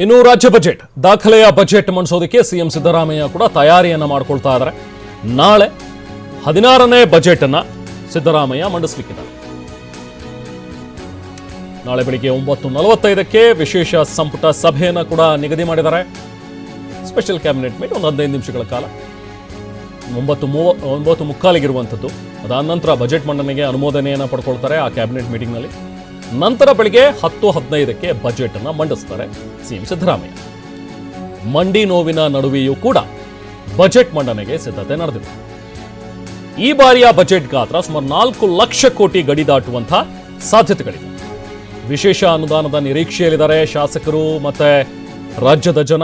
ಇನ್ನು ರಾಜ್ಯ ಬಜೆಟ್, ದಾಖಲೆಯ ಬಜೆಟ್ ಮಂಡಿಸೋದಕ್ಕೆ ಸಿಎಂ ಸಿದ್ದರಾಮಯ್ಯ ಕೂಡ ತಯಾರಿಯನ್ನ ಮಾಡ್ಕೊಳ್ತಾ ಇದ್ದಾರೆ ನಾಳೆ ಹದಿನಾರನೇ ಬಜೆಟ್ ಅನ್ನ ಸಿದ್ದರಾಮಯ್ಯ ಮಂಡಿಸಲಿಕ್ಕಿದ್ದಾರೆ. ನಾಳೆ ಬೆಳಿಗ್ಗೆ ಒಂಬತ್ತು ನಲವತ್ತೈದಕ್ಕೆ ವಿಶೇಷ ಸಂಪುಟ ಸಭೆಯನ್ನ ಕೂಡ ನಿಗದಿ ಮಾಡಿದ್ದಾರೆ. ಸ್ಪೆಷಲ್ ಕ್ಯಾಬಿನೆಟ್ ಮೀಟ್ ಒಂದು ಹದಿನೈದು ನಿಮಿಷಗಳ ಕಾಲ. ಒಂಬತ್ತು ಮೂವ, ಒಂಬತ್ತು ಮುಕ್ಕಾಲಿಗಿರುವಂಥದ್ದು. ಅದಾದ ನಂತರ ಬಜೆಟ್ ಮಂಡನೆಗೆ ಅನುಮೋದನೆಯನ್ನು ಪಡ್ಕೊಳ್ತಾರೆ ಆ ಕ್ಯಾಬಿನೆಟ್ ಮೀಟಿಂಗ್ನಲ್ಲಿ. ನಂತರ ಬೆಳಿಗ್ಗೆ ಹತ್ತು ಹದಿನೈದಕ್ಕೆ ಬಜೆಟ್ ಅನ್ನ ಮಂಡಿಸ್ತಾರೆ ಸಿಎಂ ಸಿದ್ದರಾಮಯ್ಯ. ಮಂಡಿ ನೋವಿನ ನಡುವೆಯೂ ಕೂಡ ಬಜೆಟ್ ಮಂಡನೆಗೆ ಸಿದ್ಧತೆ ನಡೆದಿದೆ. ಈ ಬಾರಿಯ ಬಜೆಟ್ ಗಾತ್ರ ಸುಮಾರು ನಾಲ್ಕು ಲಕ್ಷ ಕೋಟಿ ಗಡಿ ದಾಟುವಂತಹ ಸಾಧ್ಯತೆಗಳಿವೆ. ವಿಶೇಷ ಅನುದಾನದ ನಿರೀಕ್ಷೆಯಲ್ಲಿದ್ದಾರೆ ಶಾಸಕರು ಮತ್ತೆ ರಾಜ್ಯದ ಜನ.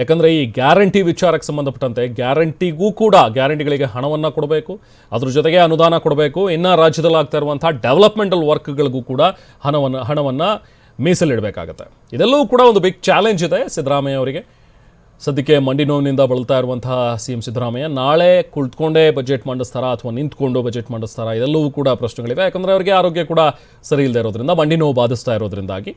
ಯಾಕಂದ್ರೆ ಈ ಗ್ಯಾರಂಟಿ ವಿಚಾರಕ್ಕೆ ಸಂಬಂಧಪಟ್ಟಂತೆ ಗ್ಯಾರಂಟಿಗೂ ಕೂಡ ಗ್ಯಾರಂಟಿಗಳಿಗೆ ಹಣವನ್ನು ಕೊಡಬೇಕು, ಅದ್ರ ಜೊತೆಗೆ ಅನುದಾನ ಕೊಡಬೇಕು, ಇನ್ನು ರಾಜ್ಯದಲ್ಲಿ ಆಗ್ತಾ ಇರುವಂಥ ಡೆವಲಪ್ಮೆಂಟಲ್ ವರ್ಕ್ಗಳಿಗೂ ಕೂಡ ಹಣವನ್ನು ಹಣವನ್ನು ಮೀಸಲಿಡಬೇಕಾಗತ್ತೆ. ಇದೆಲ್ಲವೂ ಕೂಡ ಒಂದು ಬಿಗ್ ಚಾಲೆಂಜ್ ಇದೆ ಸಿದ್ದರಾಮಯ್ಯ ಅವರಿಗೆ. ಸದ್ಯಕ್ಕೆ ಮಂಡಿ ನೋವಿನಿಂದ ಬಳಲ್ತಾ ಇರುವಂತಹ ಸಿ ಎಂ ಸಿದ್ದರಾಮಯ್ಯ, ನಾಳೆ ಕುಳಿತುಕೊಂಡೇ ಬಜೆಟ್ ಮಂಡಿಸ್ತಾರಾ ಅಥವಾ ನಿಂತ್ಕೊಂಡು ಬಜೆಟ್ ಮಂಡಿಸ್ತಾರಾ, ಇದೆಲ್ಲವೂ ಕೂಡ ಪ್ರಶ್ನೆಗಳಿವೆ. ಯಾಕಂದರೆ ಅವರಿಗೆ ಆರೋಗ್ಯ ಕೂಡ ಸರಿ ಇಲ್ಲದೆ ಇರೋದ್ರಿಂದ, ಮಂಡಿ ನೋವು ಬಾಧಿಸ್ತಾ ಇರೋದ್ರಿಂದಾಗಿ.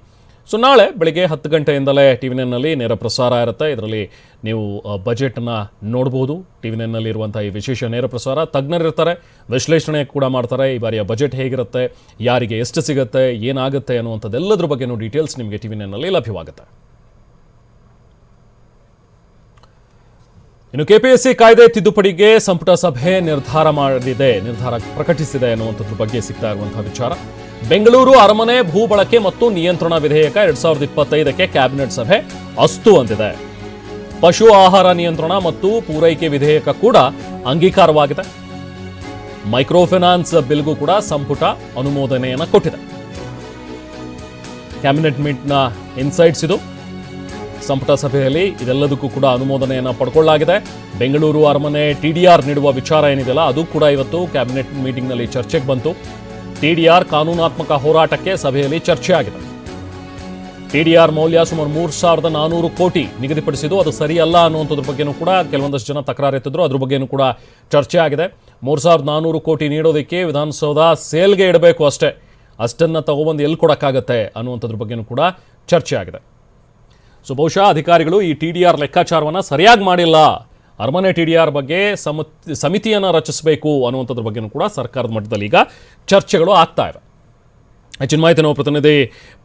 ಸೊ ನಾಳೆ ಬೆಳಿಗ್ಗೆ ಹತ್ತು ಗಂಟೆಯಿಂದಲೇ ಟಿ ವಿ ನೈನ್ನಲ್ಲಿ ನೇರ ಪ್ರಸಾರ ಇರುತ್ತೆ. ಇದರಲ್ಲಿ ನೀವು ಬಜೆಟನ್ನು ನೋಡ್ಬೋದು. ಟಿ ವಿ ನೈನ್ನಲ್ಲಿ ಇರುವಂಥ ಈ ವಿಶೇಷ ನೇರ ಪ್ರಸಾರ ತಜ್ಞರಿರ್ತಾರೆ ವಿಶ್ಲೇಷಣೆ ಕೂಡ ಮಾಡ್ತಾರೆ. ಈ ಬಾರಿಯ ಬಜೆಟ್ ಹೇಗಿರುತ್ತೆ? ಯಾರಿಗೆ ಎಷ್ಟು ಸಿಗುತ್ತೆ? ಏನಾಗುತ್ತೆ ಅನ್ನುವಂಥದ್ದೆಲ್ಲದ್ರ ಬಗ್ಗೆನೂ ಡೀಟೇಲ್ಸ್ ನಿಮಗೆ ಟಿ ವಿ ನೈನ್ನಲ್ಲಿ ಲಭ್ಯವಾಗುತ್ತೆ. ಇನ್ನು ಕೆಪಿಎಸ್ಸಿ ಕಾಯ್ದೆ ತಿದ್ದುಪಡಿಗೆ ಸಂಪುಟ ಸಭೆ ನಿರ್ಧಾರ ಮಾಡಿದೆ. ನಿರ್ಧಾರ ಪ್ರಕಟಿಸಿದೆ ಅನ್ನುವಂಥದ್ರ ಬಗ್ಗೆ ಸಿಗ್ತಾ ಇರುವಂತಹ ವಿಚಾರ. ಬೆಂಗಳೂರು ಅರಮನೆ ಭೂ ಬಳಕೆ ಮತ್ತು ನಿಯಂತ್ರಣ ವಿಧೇಯಕ ಎರಡ್ ಸಾವಿರದ ಇಪ್ಪತ್ತೈದಕ್ಕೆ ಕ್ಯಾಬಿನೆಟ್ ಸಭೆ ಅಸ್ತು ಅಂದಿದೆ. ಪಶು ಆಹಾರ ನಿಯಂತ್ರಣ ಮತ್ತು ಪೂರೈಕೆ ವಿಧೇಯಕ ಕೂಡ ಅಂಗೀಕಾರವಾಗಿದೆ. ಮೈಕ್ರೋಫೈನಾನ್ಸ್ ಬಿಲ್ಗೂ ಕೂಡ ಸಂಪುಟ ಅನುಮೋದನೆಯನ್ನು ಕೊಟ್ಟಿದೆ. ಕ್ಯಾಬಿನೆಟ್ ಮೀಟ್ನ ಇನ್ಸೈಟ್ಸ್ ಇದು. ಸಂಪುಟ ಸಭೆಯಲ್ಲಿ ಇದೆಲ್ಲದಕ್ಕೂ ಕೂಡ ಅನುಮೋದನೆಯನ್ನು ಪಡ್ಕೊಳ್ಳಲಾಗಿದೆ. ಬೆಂಗಳೂರು ಅರಮನೆ ಟಿಡಿಆರ್ ನೀಡುವ ವಿಚಾರ ಏನಿದೆಯಲ್ಲ, ಅದು ಕೂಡ ಇವತ್ತು ಕ್ಯಾಬಿನೆಟ್ ಮೀಟಿಂಗ್ನಲ್ಲಿ ಚರ್ಚೆಗೆ ಬಂತು. ಟಿಡಿಆರ್ ಕಾನೂನಾತ್ಮಕ ಹೋರಾಟಕ್ಕೆ ಸಭೆಯಲ್ಲಿ ಚರ್ಚೆಯಾಗಿದೆ. ಟಿಡಿಆರ್ ಮೌಲ್ಯ ಸುಮಾರು ಮೂರು ಸಾವಿರದ ನಾನೂರು ಕೋಟಿ ನಿಗದಿಪಡಿಸಿದ್ದು ಅದು ಸರಿಯಲ್ಲ ಅನ್ನುವಂಥದ್ರ ಬಗ್ಗೆನೂ ಕೂಡ ಕೆಲವೊಂದಷ್ಟು ಜನ ತಕರಾರು ಎತ್ತಿದ್ರು. ಅದ್ರ ಬಗ್ಗೆನೂ ಕೂಡ ಚರ್ಚೆ ಆಗಿದೆ ಮೂರು ಸಾವಿರದ ನಾನೂರು ಕೋಟಿ ನೀಡೋದಕ್ಕೆ ವಿಧಾನಸೌಧ ಸೇಲ್ಗೆ ಇಡಬೇಕು ಅಷ್ಟೇ. ಅಷ್ಟನ್ನು ತಗೊಬಂದು ಎಲ್ಲಿ ಕೊಡೋಕ್ಕಾಗತ್ತೆ ಅನ್ನುವಂಥದ್ರ ಬಗ್ಗೆನೂ ಕೂಡ ಚರ್ಚೆ ಆಗಿದೆ ಸೊ ಬಹುಶಃ ಅಧಿಕಾರಿಗಳು ಈ ಟಿ ಡಿ ಆರ್ ಲೆಕ್ಕಾಚಾರವನ್ನು ಸರಿಯಾಗಿ ಮಾಡಿಲ್ಲ. ಅರಮನೆ ಟಿ ಡಿ ಆರ್ ಬಗ್ಗೆ ಸಮತ್ ಸಮಿತಿಯನ್ನು ರಚಿಸಬೇಕು ಅನ್ನುವಂಥದ್ರ ಬಗ್ಗೆನೂ ಕೂಡ ಸರ್ಕಾರದ ಮಟ್ಟದಲ್ಲಿ ಈಗ ಚರ್ಚೆಗಳು ಆಗ್ತಾ ಇವೆ. ಹೆಚ್ಚಿನ ಮಾಹಿತಿ ನಾವು ಪ್ರತಿನಿಧಿ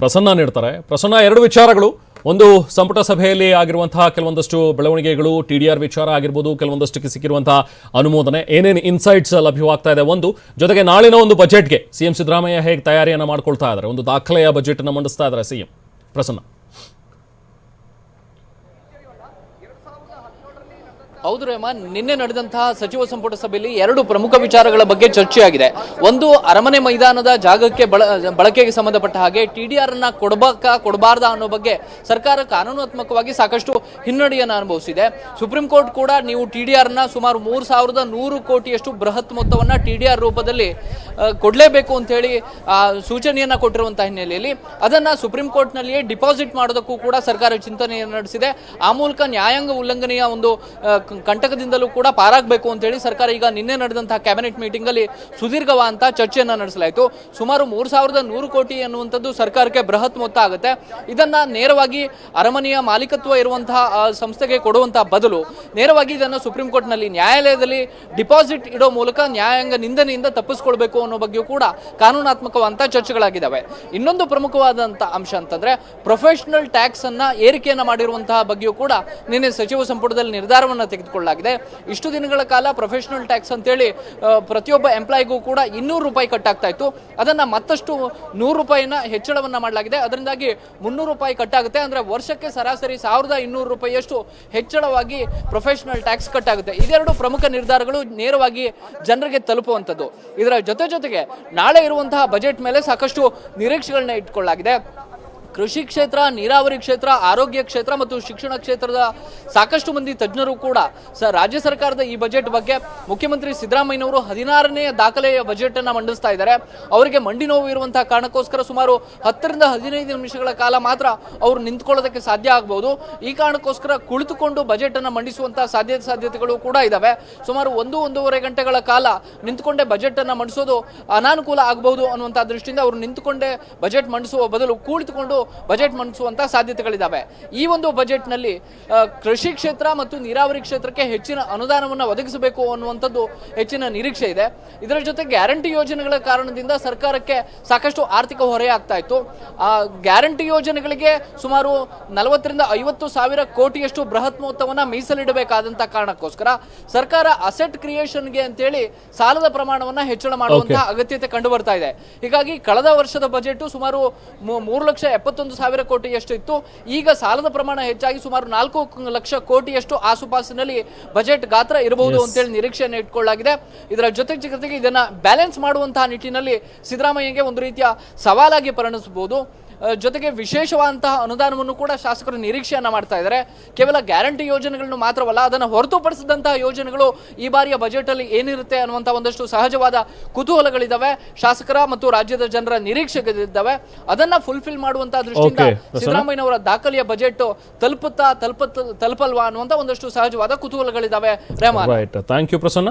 ಪ್ರಸನ್ನ ನೀಡ್ತಾರೆ. ಪ್ರಸನ್ನ, ಎರಡು ವಿಚಾರಗಳು. ಒಂದು, ಸಂಪುಟ ಸಭೆಯಲ್ಲಿ ಆಗಿರುವಂತಹ ಕೆಲವೊಂದಷ್ಟು ಬೆಳವಣಿಗೆಗಳು, ಟಿ ಡಿ ಆರ್ ವಿಚಾರ ಆಗಿರ್ಬೋದು, ಕೆಲವೊಂದಷ್ಟಕ್ಕೆ ಸಿಕ್ಕಿರುವಂತಹ ಅನುಮೋದನೆ, ಏನೇನು ಇನ್ಸೈಟ್ಸ್ ಲಭ್ಯವಾಗ್ತಾ ಇದೆ ಒಂದು. ಜೊತೆಗೆ ನಾಳಿನ ಒಂದು ಬಜೆಟ್ಗೆ ಸಿ ಎಂ ಸಿದ್ದರಾಮಯ್ಯ ಹೇಗೆ ತಯಾರಿಯನ್ನು ಮಾಡ್ಕೊಳ್ತಾ ಇದ್ದಾರೆ? ಒಂದು ದಾಖಲೆಯ ಬಜೆಟನ್ನು ಮಂಡಿಸ್ತಾ ಇದ್ದಾರೆ ಸಿ ಎಂ ಪ್ರಸನ್ನ. ಹೌದು ರೇಮಾ ನಿನ್ನೆ ನಡೆದಂತಹ ಸಚಿವ ಸಂಪುಟ ಸಭೆಯಲ್ಲಿ ಎರಡು ಪ್ರಮುಖ ವಿಚಾರಗಳ ಬಗ್ಗೆ ಚರ್ಚೆಯಾಗಿದೆ. ಒಂದು, ಅರಮನೆ ಮೈದಾನದ ಜಾಗಕ್ಕೆ ಬಳ, ಬಳಕೆಗೆ ಸಂಬಂಧಪಟ್ಟ ಹಾಗೆ ಟಿ ಡಿ ಆರ್ ಅನ್ನ ಕೊಡಬೇಕಾ, ಕೊಡಬಾರ್ದ ಅನ್ನೋ ಬಗ್ಗೆ ಸರ್ಕಾರ ಕಾನೂನಾತ್ಮಕವಾಗಿ ಸಾಕಷ್ಟು ಹಿನ್ನಡೆಯನ್ನು ಅನುಭವಿಸಿದೆ. ಸುಪ್ರೀಂ ಕೋರ್ಟ್ ಕೂಡ ನೀವು ಟಿ ಡಿ ಆರ್ನ ಸುಮಾರು ಮೂರು ಸಾವಿರದ ನೂರು ಕೋಟಿಯಷ್ಟು ಬೃಹತ್ ಮೊತ್ತವನ್ನ ಟಿ ಡಿ ಆರ್ ರೂಪದಲ್ಲಿ ಕೊಡಲೇಬೇಕು ಅಂತ ಹೇಳಿ ಸೂಚನೆಯನ್ನ ಕೊಟ್ಟಿರುವಂತಹ ಹಿನ್ನೆಲೆಯಲ್ಲಿ. ಅದನ್ನ ಸುಪ್ರೀಂ ಕೋರ್ಟ್ನಲ್ಲಿಯೇ ಡಿಪಾಸಿಟ್ ಮಾಡೋದಕ್ಕೂ ಕೂಡ ಸರ್ಕಾರ ಚಿಂತನೆಯನ್ನು ನಡೆಸಿದೆ. ಆ ಮೂಲಕ ನ್ಯಾಯಾಂಗ ಉಲ್ಲಂಘನೆಯ ಒಂದು ಕಂಟಕದಿಂದಲೂ ಕೂಡ ಪಾರಾಗಬೇಕು ಅಂತ ಹೇಳಿ ಸರ್ಕಾರ ಈಗ ನಿನ್ನೆ ನಡೆದಂತಹ ಕ್ಯಾಬಿನೆಟ್ ಮೀಟಿಂಗಲ್ಲಿ ಅಲ್ಲಿ ಚರ್ಚೆಯನ್ನು ನಡೆಸಲಾಯಿತು. ಸುಮಾರು ಮೂರು ಸಾವಿರದ ನೂರು ಕೋಟಿ ಅನ್ನುವಂಥದ್ದು ಸರ್ಕಾರಕ್ಕೆ ಬೃಹತ್ ಮೊತ್ತ ಆಗುತ್ತೆ. ಇದನ್ನು ನೇರವಾಗಿ ಅರಮನೆಯ ಮಾಲೀಕತ್ವ ಇರುವಂತಹ ಸಂಸ್ಥೆಗೆ ಕೊಡುವಂತಹ ಬದಲು ನೇರವಾಗಿ ಇದನ್ನು ಸುಪ್ರೀಂ ಕೋರ್ಟ್ನಲ್ಲಿ ನ್ಯಾಯಾಲಯದಲ್ಲಿ ಡಿಪಾಸಿಟ್ ಇಡೋ ಮೂಲಕ ನ್ಯಾಯಾಂಗ ನಿಂದನೆಯಿಂದ ತಪ್ಪಿಸ್ಕೊಳ್ಬೇಕು ಅನ್ನೋ ಬಗ್ಗೆಯೂ ಕೂಡ ಕಾನೂನಾತ್ಮಕವಾದಂತಹ ಚರ್ಚೆಗಳಾಗಿದ್ದಾವೆ. ಇನ್ನೊಂದು ಪ್ರಮುಖವಾದಂಥ ಅಂಶ ಅಂತಂದ್ರೆ ಪ್ರೊಫೆಷನಲ್ ಟ್ಯಾಕ್ಸ್ ಅನ್ನ ಏರಿಕೆಯನ್ನ ಮಾಡಿರುವಂತಹ ಬಗ್ಗೆಯೂ ಕೂಡ ನಿನ್ನೆ ಸಚಿವ ಸಂಪುಟದಲ್ಲಿ ನಿರ್ಧಾರವನ್ನ ತೆಗೆದುಕೊಳ್ಳಲಾಗಿದೆ. ಇಷ್ಟು ದಿನಗಳ ಕಾಲ ಪ್ರೊಫೆಷನಲ್ ಟ್ಯಾಕ್ಸ್ ಅಂತೇಳಿ ಪ್ರತಿಯೊಬ್ಬ ಎಂಪ್ಲಾಯಿಗೂ ಕೂಡ ಇನ್ನೂರು ರೂಪಾಯಿ ಕಟ್ಟಾಗ್ತಾ ಇತ್ತು. ಅದನ್ನು ಮತ್ತಷ್ಟು ನೂರು ರೂಪಾಯಿನ ಹೆಚ್ಚಳವನ್ನು ಮಾಡಲಾಗಿದೆ. ಅದರಿಂದಾಗಿ ಮುನ್ನೂರು ರೂಪಾಯಿ ಕಟ್ಟಾಗುತ್ತೆ. ಅಂದರೆ ವರ್ಷಕ್ಕೆ ಸರಾಸರಿ ಸಾವಿರದ ಇನ್ನೂರು ರೂಪಾಯಿಯಷ್ಟು ಹೆಚ್ಚಳವಾಗಿ ಪ್ರೊಫೆಷನಲ್ ಟ್ಯಾಕ್ಸ್ ಕಟ್ಟಾಗುತ್ತೆ. ಇದೆರಡು ಪ್ರಮುಖ ನಿರ್ಧಾರಗಳು ನೇರವಾಗಿ ಜನರಿಗೆ ತಲುಪುವಂಥದ್ದು. ಇದರ ಜೊತೆ ಜೊತೆಗೆ ನಾಳೆ ಇರುವಂತಹ ಬಜೆಟ್ ಮೇಲೆ ಸಾಕಷ್ಟು ನಿರೀಕ್ಷೆಗಳನ್ನ ಇಟ್ಕೊಳ್ಳಲಾಗಿದೆ. ಕೃಷಿ ಕ್ಷೇತ್ರ, ನೀರಾವರಿ ಕ್ಷೇತ್ರ, ಆರೋಗ್ಯ ಕ್ಷೇತ್ರ ಮತ್ತು ಶಿಕ್ಷಣ ಕ್ಷೇತ್ರದ ಸಾಕಷ್ಟು ಮಂದಿ ತಜ್ಞರು ಕೂಡ ಸ, ರಾಜ್ಯ ಸರ್ಕಾರದ ಈ ಬಜೆಟ್ ಬಗ್ಗೆ ಮುಖ್ಯಮಂತ್ರಿ ಸಿದ್ದರಾಮಯ್ಯನವರು ಹದಿನಾರನೇ ದಾಖಲೆಯ ಬಜೆಟ್ ಅನ್ನು ಮಂಡಿಸ್ತಾ ಇದ್ದಾರೆ. ಅವರಿಗೆ ಮಂಡಿ ನೋವು ಇರುವಂತಹ ಕಾರಣಕ್ಕೋಸ್ಕರ ಸುಮಾರು ಹತ್ತರಿಂದ ಹದಿನೈದು ನಿಮಿಷಗಳ ಕಾಲ ಮಾತ್ರ ಅವರು ನಿಂತ್ಕೊಳ್ಳೋದಕ್ಕೆ ಸಾಧ್ಯ ಆಗಬಹುದು ಈ ಕಾರಣಕ್ಕೋಸ್ಕರ ಕುಳಿತುಕೊಂಡು ಬಜೆಟ್ ಅನ್ನು ಮಂಡಿಸುವಂತಹ ಸಾಧ್ಯತೆ ಸಾಧ್ಯತೆಗಳು ಕೂಡ ಇದಾವೆ. ಸುಮಾರು ಒಂದು, ಒಂದೂವರೆ ಗಂಟೆಗಳ ಕಾಲ ನಿಂತ್ಕೊಂಡೇ ಬಜೆಟ್ ಅನ್ನು ಮಂಡಿಸೋದು ಅನಾನುಕೂಲ ಆಗಬಹುದು ಅನ್ನುವಂತಹ ದೃಷ್ಟಿಯಿಂದ ಅವರು ನಿಂತುಕೊಂಡೇ ಬಜೆಟ್ ಮಂಡಿಸುವ ಬದಲು ಕುಳಿತುಕೊಂಡು ಬಜೆಟ್ ಮಂಡಿಸುವಂತಹ ಸಾಧ್ಯತೆಗಳಿದ್ದಾವೆ ಈ ಒಂದು ಬಜೆಟ್ನಲ್ಲಿ ಕೃಷಿ ಕ್ಷೇತ್ರ ಮತ್ತು ನೀರಾವರಿ ಕ್ಷೇತ್ರಕ್ಕೆ ಹೆಚ್ಚಿನ ಅನುದಾನವನ್ನು ಒದಗಿಸಬೇಕು ಅನ್ನುವಂಥದ್ದು ಹೆಚ್ಚಿನ ನಿರೀಕ್ಷೆ ಇದೆ. ಇದರ ಜೊತೆ ಗ್ಯಾರಂಟಿ ಯೋಜನೆಗಳ ಕಾರಣದಿಂದ ಸರ್ಕಾರಕ್ಕೆ ಸಾಕಷ್ಟು ಆರ್ಥಿಕ ಹೊರೆ ಆಗ್ತಾ ಇತ್ತು. ಆ ಗ್ಯಾರಂಟಿ ಯೋಜನೆಗಳಿಗೆ ಸುಮಾರು ನಲವತ್ತರಿಂದ ಐವತ್ತು ಸಾವಿರ ಕೋಟಿಯಷ್ಟು ಬೃಹತ್ ಮೊತ್ತವನ್ನ ಮೀಸಲಿಡಬೇಕಾದಂತಹ ಕಾರಣಕ್ಕೋಸ್ಕರ ಸರ್ಕಾರ ಅಸೆಟ್ ಕ್ರಿಯೇಷನ್ಗೆ ಅಂತೇಳಿ ಸಾಲದ ಪ್ರಮಾಣವನ್ನ ಹೆಚ್ಚಳ ಮಾಡುವಂತಹ ಅಗತ್ಯತೆ ಕಂಡು ಬರ್ತಾ ಇದೆ. ಹೀಗಾಗಿ ಕಳೆದ ವರ್ಷದ ಬಜೆಟ್ ಸುಮಾರು ಮೂರು ಲಕ್ಷ ಎಪ್ಪತ್ತೊಂದು ಸಾವಿರ ಕೋಟಿಯಷ್ಟು ಇತ್ತು ಈಗ ಸಾಲದ ಪ್ರಮಾಣ ಹೆಚ್ಚಾಗಿ ಸುಮಾರು ನಾಲ್ಕು ಲಕ್ಷ ಕೋಟಿಯಷ್ಟು ಆಸುಪಾಸಿನಲ್ಲಿ ಬಜೆಟ್ ಗಾತ್ರ ಇರಬಹುದು ಅಂತೇಳಿ ನಿರೀಕ್ಷೆಯನ್ನು ಇಟ್ಕೊಳ್ಳಲಾಗಿದೆ. ಇದರ ಜೊತೆ ಜೊತೆಗೆ ಇದನ್ನ ಬ್ಯಾಲೆನ್ಸ್ ಮಾಡುವಂತಹ ನಿಟ್ಟಿನಲ್ಲಿ ಸಿದ್ದರಾಮಯ್ಯಗೆ ಒಂದು ರೀತಿಯ ಸವಾಲಾಗಿ ಪರಿಣಿಸಬಹುದು ಜೊತೆಗೆ ವಿಶೇಷವಾದಂತಹ ಅನುದಾನವನ್ನು ಕೂಡ ಶಾಸಕರು ನಿರೀಕ್ಷೆಯನ್ನ ಮಾಡ್ತಾ ಇದ್ದಾರೆ. ಕೇವಲ ಗ್ಯಾರಂಟಿ ಯೋಜನೆಗಳನ್ನು ಮಾತ್ರವಲ್ಲ ಅದನ್ನು ಹೊರತುಪಡಿಸಿದಂತಹ ಯೋಜನೆಗಳು ಈ ಬಾರಿಯ ಬಜೆಟ್ ಅಲ್ಲಿ ಏನಿರುತ್ತೆ ಅನ್ನುವಂತಹ ಒಂದಷ್ಟು ಸಹಜವಾದ ಕುತೂಹಲಗಳಿದ್ದಾವೆ ಶಾಸಕರ ಮತ್ತು ರಾಜ್ಯದ ಜನರ ನಿರೀಕ್ಷೆಗಳಿದ್ದಾವೆ ಅದನ್ನ ಫುಲ್ಫಿಲ್ ಮಾಡುವಂತಹ ದೃಷ್ಟಿಯಿಂದ. ಸಿದ್ದರಾಮಯ್ಯನವರ ದಾಖಲೆಯ ಬಜೆಟ್ ತಲುಪುತ್ತಾ ತಲುಪ ತಲುಪಲ್ವಾ ಅನ್ನುವಂತ ಒಂದಷ್ಟು ಸಹಜವಾದ ಕುತೂಹಲಗಳಿದ್ದಾವೆ ಥ್ಯಾಂಕ್ ಯು ಪ್ರಸನ್ನ.